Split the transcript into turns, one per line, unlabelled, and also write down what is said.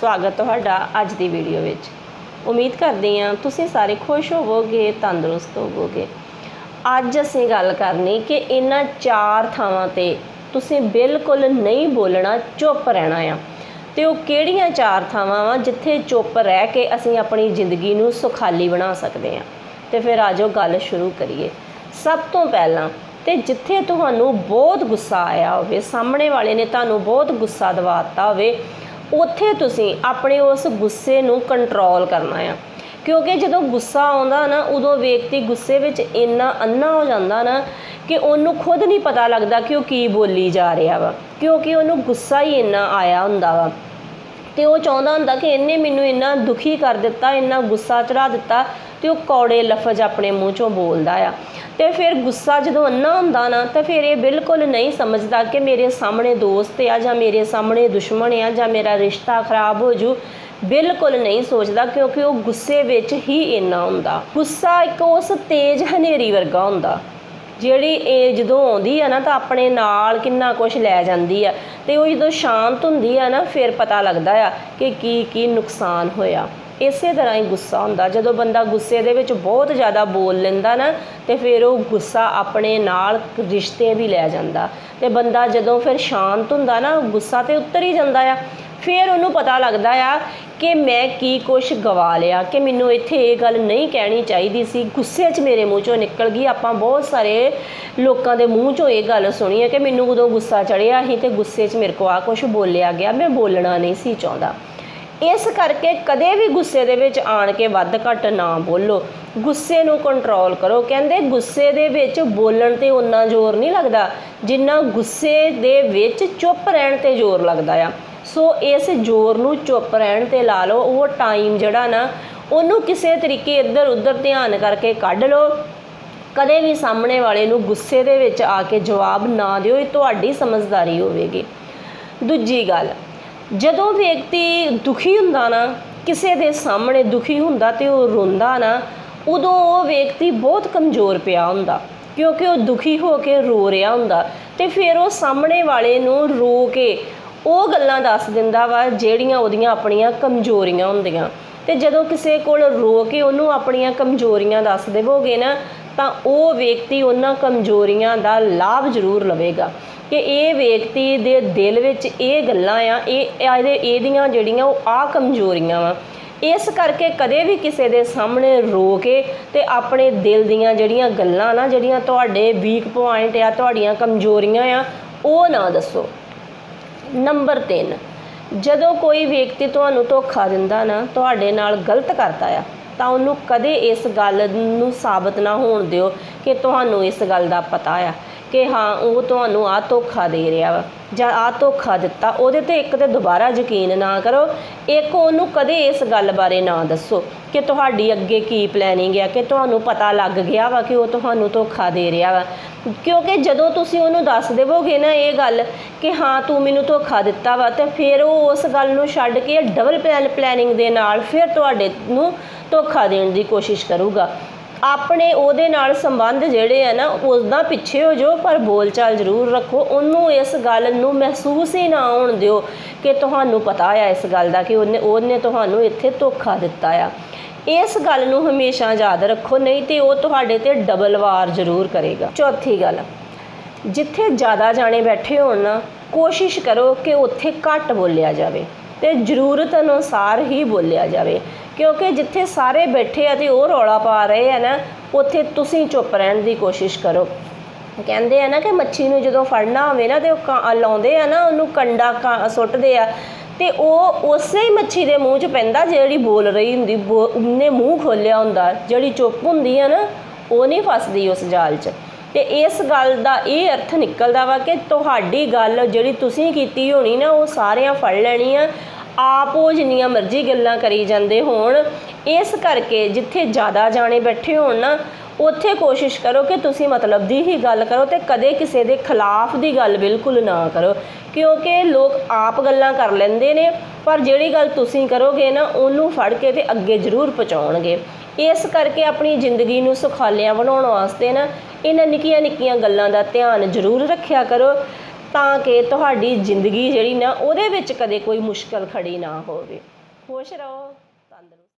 ਸਵਾਗਤ ਤੁਹਾਡਾ ਅੱਜ ਦੀ ਵੀਡੀਓ ਵਿੱਚ। ਉਮੀਦ ਕਰਦੀ ਹਾਂ ਤੁਸੀਂ ਸਾਰੇ ਖੁਸ਼ ਹੋਵੋਗੇ, ਤੰਦਰੁਸਤ ਹੋਵੋਗੇ। ਅੱਜ ਅਸੀਂ ਗੱਲ ਕਰਨੀ ਕਿ ਇਹਨਾਂ ਚਾਰ ਥਾਵਾਂ ਤੇ ਤੁਸੀਂ ਬਿਲਕੁਲ ਨਹੀਂ ਬੋਲਣਾ, ਚੁੱਪ ਰਹਿਣਾ ਆ। ਤੇ ਉਹ ਕਿਹੜੀਆਂ ਚਾਰ ਥਾਵਾਂ ਵਾ ਜਿੱਥੇ ਚੁੱਪ ਰਹਿ ਕੇ ਅਸੀਂ ਆਪਣੀ ਜ਼ਿੰਦਗੀ ਨੂੰ ਸੁਖਾਲੀ ਬਣਾ ਸਕਦੇ ਹਾਂ? ਤੇ ਫਿਰ ਆਜੋ ਗੱਲ ਸ਼ੁਰੂ ਕਰੀਏ। ਸਭ ਤੋਂ ਪਹਿਲਾਂ ਤੇ ਜਿੱਥੇ ਤੁਹਾਨੂੰ ਬਹੁਤ ਗੁੱਸਾ ਆਇਆ ਹੋਵੇ, ਸਾਹਮਣੇ ਵਾਲੇ ਨੇ ਤੁਹਾਨੂੰ ਬਹੁਤ ਗੁੱਸਾ ਦਿਵਾਤਾ ਹੋਵੇ ਉੱਥੇ ਤੁਸੀਂ ਆਪਣੇ ਉਸ ਗੁੱਸੇ ਨੂੰ ਕੰਟਰੋਲ ਕਰਨਾ ਆ। ਕਿਉਂਕਿ ਜਦੋਂ ਗੁੱਸਾ ਆਉਂਦਾ ਨਾ, ਉਦੋਂ ਵਿਅਕਤੀ ਗੁੱਸੇ ਵਿੱਚ ਇੰਨਾ ਅੰਨਾ ਹੋ ਜਾਂਦਾ ਨਾ ਕਿ ਉਹਨੂੰ ਖੁਦ ਨਹੀਂ ਪਤਾ ਲੱਗਦਾ ਕਿ ਉਹ ਕੀ ਬੋਲੀ ਜਾ ਰਿਹਾ ਵਾ। ਕਿਉਂਕਿ ਉਹਨੂੰ ਗੁੱਸਾ ਹੀ ਇੰਨਾ ਆਇਆ ਹੁੰਦਾ ਵਾ। ਤੇ ਉਹ ਚਾਹੁੰਦਾ ਹੁੰਦਾ ਕਿ ਇਹਨੇ ਮੈਨੂੰ ਇੰਨਾ ਦੁਖੀ ਕਰ ਦਿੱਤਾ, ਇੰਨਾ ਗੁੱਸਾ ਚੜਾ ਦਿੱਤਾ ਤੇ ਉਹ ਕੌੜੇ ਲਫ਼ਜ਼ ਆਪਣੇ ਮੂੰਹ ਚੋਂ ਬੋਲਦਾ ਆ। ਤੇ ਫਿਰ ਗੁੱਸਾ ਜਦੋਂ ਅੰਨਾ ਹੁੰਦਾ ਨਾ, ਤਾਂ ਫਿਰ ਇਹ ਬਿਲਕੁਲ ਨਹੀਂ ਸਮਝਦਾ ਕਿ ਮੇਰੇ ਸਾਹਮਣੇ ਦੋਸਤ ਆ ਜਾਂ ਮੇਰੇ ਸਾਹਮਣੇ ਦੁਸ਼ਮਣ ਆ ਜਾਂ ਮੇਰਾ ਰਿਸ਼ਤਾ ਖਰਾਬ ਹੋ ਜੂ। ਬਿਲਕੁਲ ਨਹੀਂ ਸੋਚਦਾ ਕਿਉਂਕਿ ਉਹ ਗੁੱਸੇ ਵਿੱਚ ਹੀ ਇੰਨਾ ਹੁੰਦਾ। ਗੁੱਸਾ ਇੱਕ ਉਸ ਤੇਜ਼ ਹਨੇਰੀ ਵਰਗਾ ਹੁੰਦਾ। ਜਿਹੜੀ ਇਹ ਜਦੋਂ ਆਉਂਦੀ ਆ ਨਾ ਤਾਂ ਆਪਣੇ ਨਾਲ ਕਿੰਨਾ ਕੁਝ ਲੈ ਜਾਂਦੀ ਆ। ਤੇ ਉਹ ਜਦੋਂ ਸ਼ਾਂਤ ਹੁੰਦੀ ਆ ਨਾ, ਫਿਰ ਪਤਾ ਲੱਗਦਾ ਆ ਕਿ ਕੀ ਕੀ ਨੁਕਸਾਨ ਹੋਇਆ। ਇਸੇ ਤਰ੍ਹਾਂ ਹੀ ਗੁੱਸਾ ਹੁੰਦਾ। ਜਦੋਂ ਬੰਦਾ ਗੁੱਸੇ ਦੇ ਵਿੱਚ ਬਹੁਤ ਜ਼ਿਆਦਾ ਬੋਲ ਲੈਂਦਾ ਨਾ, ਤੇ ਫਿਰ ਉਹ ਗੁੱਸਾ ਆਪਣੇ ਨਾਲ ਰਿਸ਼ਤੇ ਵੀ ਲੈ ਜਾਂਦਾ। ਤੇ ਬੰਦਾ ਜਦੋਂ ਫਿਰ ਸ਼ਾਂਤ ਹੁੰਦਾ ਨਾ, ਗੁੱਸਾ ਤੇ ਉੱਤਰ ਹੀ ਜਾਂਦਾ ਆ। ਫਿਰ ਉਹਨੂੰ ਪਤਾ ਲੱਗਦਾ ਆ ਕਿ ਮੈਂ ਕੀ ਕੁਛ ਗਵਾ ਲਿਆ, ਕਿ ਮੈਨੂੰ ਇੱਥੇ ਇਹ ਗੱਲ ਨਹੀਂ ਕਹਿਣੀ ਚਾਹੀਦੀ ਸੀ। ਗੁੱਸੇ 'ਚ ਮੇਰੇ ਮੂੰਹ ਚੋਂ ਨਿਕਲ ਗਈ। ਆਪਾਂ ਬਹੁਤ ਸਾਰੇ ਲੋਕਾਂ ਦੇ ਮੂੰਹ ਚੋਂ ਇਹ ਗੱਲ ਸੁਣੀ ਹੈ ਕਿ ਮੈਨੂੰ ਉਦੋਂ ਗੁੱਸਾ ਚੜਿਆ ਸੀ ਤੇ ਗੁੱਸੇ 'ਚ ਮੇਰੇ ਕੋ ਆ ਕੁਛ ਬੋਲਿਆ ਗਿਆ। ਮੈਂ ਬੋਲਣਾ ਨਹੀਂ ਸੀ ਚਾਹੁੰਦਾ। ਇਸ ਕਰਕੇ ਕਦੇ ਵੀ ਗੁੱਸੇ ਦੇ ਵਿੱਚ ਆਣ ਕੇ ਵੱਧ ਘੱਟ ਨਾ ਬੋਲੋ। ਗੁੱਸੇ ਨੂੰ ਕੰਟਰੋਲ ਕਰੋ। ਕਹਿੰਦੇ ਗੁੱਸੇ ਦੇ ਵਿੱਚ ਬੋਲਣ ਤੇ ਉਨਾ ਜ਼ੋਰ ਨਹੀਂ ਲੱਗਦਾ, ਜਿੰਨਾ ਗੁੱਸੇ ਦੇ ਵਿੱਚ ਚੁੱਪ ਰਹਿਣ ਤੇ ਜ਼ੋਰ ਲੱਗਦਾ ਆ। ਸੋ ਇਸ ਜ਼ੋਰ ਨੂੰ ਚੁੱਪ ਰਹਿਣ ਤੇ ਲਾ ਲਓ, ਉਹ ਟਾਈਮ ਜਿਹੜਾ ਨਾ, ਉਹਨੂੰ ਕਿਸੇ ਤਰੀਕੇ ਇੱਧਰ ਉੱਧਰ ਧਿਆਨ ਕਰਕੇ ਕੱਢ ਲਓ। ਕਦੇ ਵੀ ਸਾਹਮਣੇ ਵਾਲੇ ਨੂੰ ਗੁੱਸੇ ਦੇ ਵਿੱਚ ਆ ਕੇ ਜਵਾਬ ਨਾ ਦਿਓ, ਇਹ ਤੁਹਾਡੀ ਸਮਝਦਾਰੀ ਹੋਵੇਗੀ। ਦੂਜੀ ਗੱਲ, ਜਦੋਂ ਵਿਅਕਤੀ ਦੁਖੀ ਹੁੰਦਾ ਨਾ, ਕਿਸੇ ਦੇ ਸਾਹਮਣੇ ਦੁਖੀ ਹੁੰਦਾ ਤੇ ਉਹ ਰੋਂਦਾ ਨਾ, ਉਦੋਂ ਉਹ ਵਿਅਕਤੀ ਬਹੁਤ ਕਮਜ਼ੋਰ ਪਿਆ ਹੁੰਦਾ, ਕਿਉਂਕਿ ਉਹ ਦੁਖੀ ਹੋ ਕੇ ਰੋ ਰਿਹਾ ਹੁੰਦਾ ਤੇ ਫਿਰ ਉਹ ਸਾਹਮਣੇ ਵਾਲੇ ਨੂੰ ਰੋ ਕੇ ਉਹ ਗੱਲਾਂ ਦੱਸ ਦਿੰਦਾ ਵਾ ਜਿਹੜੀਆਂ ਉਹਦੀਆਂ ਆਪਣੀਆਂ ਕਮਜ਼ੋਰੀਆਂ ਹੁੰਦੀਆਂ। ਤੇ ਜਦੋਂ ਕਿਸੇ ਕੋਲ ਰੋ ਕੇ ਉਹਨੂੰ ਆਪਣੀਆਂ ਕਮਜ਼ੋਰੀਆਂ ਦੱਸ ਦੇਵੋਗੇ ਨਾ, ਤਾਂ ਉਹ ਵਿਅਕਤੀ ਉਹਨਾਂ ਕਮਜ਼ੋਰੀਆਂ ਦਾ ਲਾਭ ਜ਼ਰੂਰ ਲਵੇਗਾ। ਕਿ ਇਹ ਵਿਅਕਤੀ ਦੇ ਦਿਲ ਵਿੱਚ ਇਹ ਗੱਲਾਂ ਆ, ਇਹ, ਇਹਦੇ, ਇਹਦੀਆਂ ਜਿਹੜੀਆਂ ਉਹ ਆ ਕਮਜ਼ੋਰੀਆਂ ਵਾ। ਇਸ ਕਰਕੇ ਕਦੇ ਵੀ ਕਿਸੇ ਦੇ ਸਾਹਮਣੇ ਰੋ ਕੇ ਤੇ ਆਪਣੇ ਦਿਲ ਦੀਆਂ ਜਿਹੜੀਆਂ ਗੱਲਾਂ ਨਾ, ਜਿਹੜੀਆਂ ਤੁਹਾਡੇ ਵੀਕ ਪੁਆਇੰਟ ਆ, ਤੁਹਾਡੀਆਂ ਕਮਜ਼ੋਰੀਆਂ ਆ, ਉਹ ਨਾ ਦੱਸੋ। ਨੰਬਰ 3 ਜਦੋਂ ਕੋਈ ਵਿਅਕਤੀ ਤੁਹਾਨੂੰ ਧੋਖਾ ਦਿੰਦਾ ਨਾ, ਤੁਹਾਡੇ ਨਾਲ ਗਲਤ ਕਰਦਾ ਆ, ਤਾਂ ਉਹਨੂੰ ਕਦੇ ਇਸ ਗੱਲ ਨੂੰ ਸਾਬਤ ਨਾ ਹੋਣ ਦਿਓ ਕਿ ਤੁਹਾਨੂੰ ਇਸ ਗੱਲ ਦਾ ਪਤਾ ਆ। ਕਿ ਹਾਂ, ਉਹ ਤੁਹਾਨੂੰ ਆ ਧੋਖਾ ਦੇ ਰਿਹਾ ਵਾ, ਜਾਂ ਆ ਧੋਖਾ ਦਿੱਤਾ, ਉਹਦੇ ਤੇ ਇੱਕ ਤੇ ਦੁਬਾਰਾ ਯਕੀਨ ਨਾ ਕਰੋ, ਇੱਕ ਉਹਨੂੰ ਕਦੇ ਇਸ ਗੱਲ ਬਾਰੇ ਨਾ ਦੱਸੋ ਕਿ ਤੁਹਾਡੀ ਅੱਗੇ ਕੀ ਪਲੈਨਿੰਗ ਹੈ ਕਿ ਤੁਹਾਨੂੰ ਪਤਾ ਲੱਗ ਗਿਆ ਵਾ ਕਿ ਉਹ ਤੁਹਾਨੂੰ ਧੋਖਾ ਦੇ ਰਿਹਾ ਵਾ। ਕਿਉਂਕਿ ਜਦੋਂ ਤੁਸੀਂ ਉਹਨੂੰ ਦੱਸ ਦੇਵੋਗੇ ਨਾ ਇਹ ਗੱਲ ਕਿ ਹਾਂ, ਤੂੰ ਮੈਨੂੰ ਧੋਖਾ ਦਿੱਤਾ ਵਾ, ਤੇ ਫਿਰ ਉਹ ਉਸ ਗੱਲ ਨੂੰ ਛੱਡ ਕੇ ਡਬਲ ਪਲੈਨਿੰਗ ਦੇ ਨਾਲ ਫਿਰ ਤੁਹਾਡੇ ਨੂੰ ਧੋਖਾ ਦੇਣ ਦੀ ਕੋਸ਼ਿਸ਼ ਕਰੂਗਾ। ਆਪਣੇ ਉਹਦੇ ਨਾਲ ਸੰਬੰਧ ਜਿਹੜੇ ਆ ਨਾ, ਉਸਦਾ ਪਿੱਛੇ ਹੋ ਜਾਓ, ਪਰ ਬੋਲਚਾਲ ਜ਼ਰੂਰ ਰੱਖੋ। ਉਹਨੂੰ ਇਸ ਗੱਲ ਨੂੰ ਮਹਿਸੂਸ ਹੀ ਨਾ ਹੋਣ ਦਿਓ ਕਿ ਤੁਹਾਨੂੰ ਪਤਾ ਆ ਇਸ ਗੱਲ ਦਾ ਕਿ ਉਹਨੇ ਉਹਨੇ ਤੁਹਾਨੂੰ ਇੱਥੇ ਧੋਖਾ ਦਿੱਤਾ ਆ। ਇਸ ਗੱਲ ਨੂੰ ਹਮੇਸ਼ਾ ਯਾਦ ਰੱਖੋ, ਨਹੀਂ ਤੇ ਉਹ ਤੁਹਾਡੇ ਤੇ ਡਬਲ ਵਾਰ ਜ਼ਰੂਰ ਕਰੇਗਾ। ਚੌਥੀ ਗੱਲ, ਜਿੱਥੇ ਜ਼ਿਆਦਾ ਜਾਣੇ ਬੈਠੇ ਹੋਣ ਨਾ, ਕੋਸ਼ਿਸ਼ ਕਰੋ ਕਿ ਉੱਥੇ ਘੱਟ ਬੋਲਿਆ ਜਾਵੇ ਤੇ ਜ਼ਰੂਰਤ ਅਨੁਸਾਰ ਹੀ ਬੋਲਿਆ ਜਾਵੇ। ਕਿਉਂਕਿ ਜਿੱਥੇ ਸਾਰੇ ਬੈਠੇ ਆ ਤੇ ਉਹ ਰੌਲਾ ਪਾ ਰਹੇ ਆ ਨਾ, ਉੱਥੇ ਤੁਸੀਂ ਚੁੱਪ ਰਹਿਣ ਦੀ ਕੋਸ਼ਿਸ਼ ਕਰੋ। ਕਹਿੰਦੇ ਆ ਨਾ ਕਿ ਮੱਛੀ ਨੂੰ ਜਦੋਂ ਫੜਨਾ ਹੋਵੇ ਨਾ ਤੇ ਉਹ ਕਾਂ- ਲਾਉਂਦੇ ਆ ਨਾ, ਉਹਨੂੰ ਕੰਡਾ ਕਾਂ- ਸੁੱਟਦੇ ਆ ਤੇ ਉਹ ਉਸੇ ਹੀ ਮੱਛੀ ਦੇ ਮੂੰਹ 'ਚ ਪੈਂਦਾ ਜਿਹੜੀ ਬੋਲ ਰਹੀ ਹੁੰਦੀ, ਬੋ- ਉਹਨੇ ਮੂੰਹ ਖੋਲਿਆ ਹੁੰਦਾ, ਜਿਹੜੀ ਚੁੱਪ ਹੁੰਦੀ ਆ ਨਾ, ਉਹ ਨਹੀਂ ਫਸਦੀ ਉਸ ਜਾਲ 'ਚ। ਤੇ ਇਸ ਗੱਲ ਦਾ ਇਹ ਅਰਥ ਨਿਕਲਦਾ ਵਾ ਕਿ ਤੁਹਾਡੀ ਗੱਲ ਜਿਹੜੀ ਤੁਸੀਂ ਕੀਤੀ ਹੋਣੀ ਨਾ, ਉਹ ਸਾਰਿਆਂ ਫੜ ਲੈਣੀ ਆ ਆਪ ਉਹ ਜਿੰਨੀਆਂ ਮਰਜ਼ੀ ਗੱਲਾਂ ਕਰੀ ਜਾਂਦੇ ਹੋਣ, ਇਸ ਕਰਕੇ ਜਿੱਥੇ ਜ਼ਿਆਦਾ ਜਾਣੇ ਬੈਠੇ ਹੋਣ ਨਾ, ਉੱਥੇ ਕੋਸ਼ਿਸ਼ ਕਰੋ ਕਿ ਤੁਸੀਂ ਮਤਲਬ ਦੀ ਹੀ ਗੱਲ ਕਰੋ ਤੇ ਕਦੇ ਕਿਸੇ ਦੇ ਖਿਲਾਫ ਦੀ ਗੱਲ ਬਿਲਕੁਲ ਨਾ ਕਰੋ। ਕਿਉਂਕਿ ਲੋਕ ਆਪ ਗੱਲਾਂ ਕਰ ਲੈਂਦੇ ਨੇ, ਪਰ ਜਿਹੜੀ ਗੱਲ ਤੁਸੀਂ ਕਰੋਗੇ ਨਾ, ਉਹਨੂੰ ਫੜ ਕੇ ਤੇ ਅੱਗੇ ਜ਼ਰੂਰ ਪਹੁੰਚਾਉਣਗੇ। ਇਸ ਕਰਕੇ ਆਪਣੀ ਜ਼ਿੰਦਗੀ ਨੂੰ ਸੁਖਾਲਿਆਂ ਬਣਾਉਣ ਵਾਸਤੇ ਨਾ, ਇਹਨਾਂ ਨਿੱਕੀਆਂ ਨਿੱਕੀਆਂ ਗੱਲਾਂ ਦਾ ਧਿਆਨ ਜ਼ਰੂਰ ਰੱਖਿਆ ਕਰੋ। ਤਾਂ ਕਿ ਤੁਹਾਡੀ ਜ਼ਿੰਦਗੀ ਜਿਹੜੀ ਨਾ ਉਹਦੇ ਵਿੱਚ ਕਦੇ ਕੋਈ ਮੁਸ਼ਕਲ ਖੜੀ ਨਾ ਹੋਵੇ। ਖੁਸ਼ ਰਹੋ।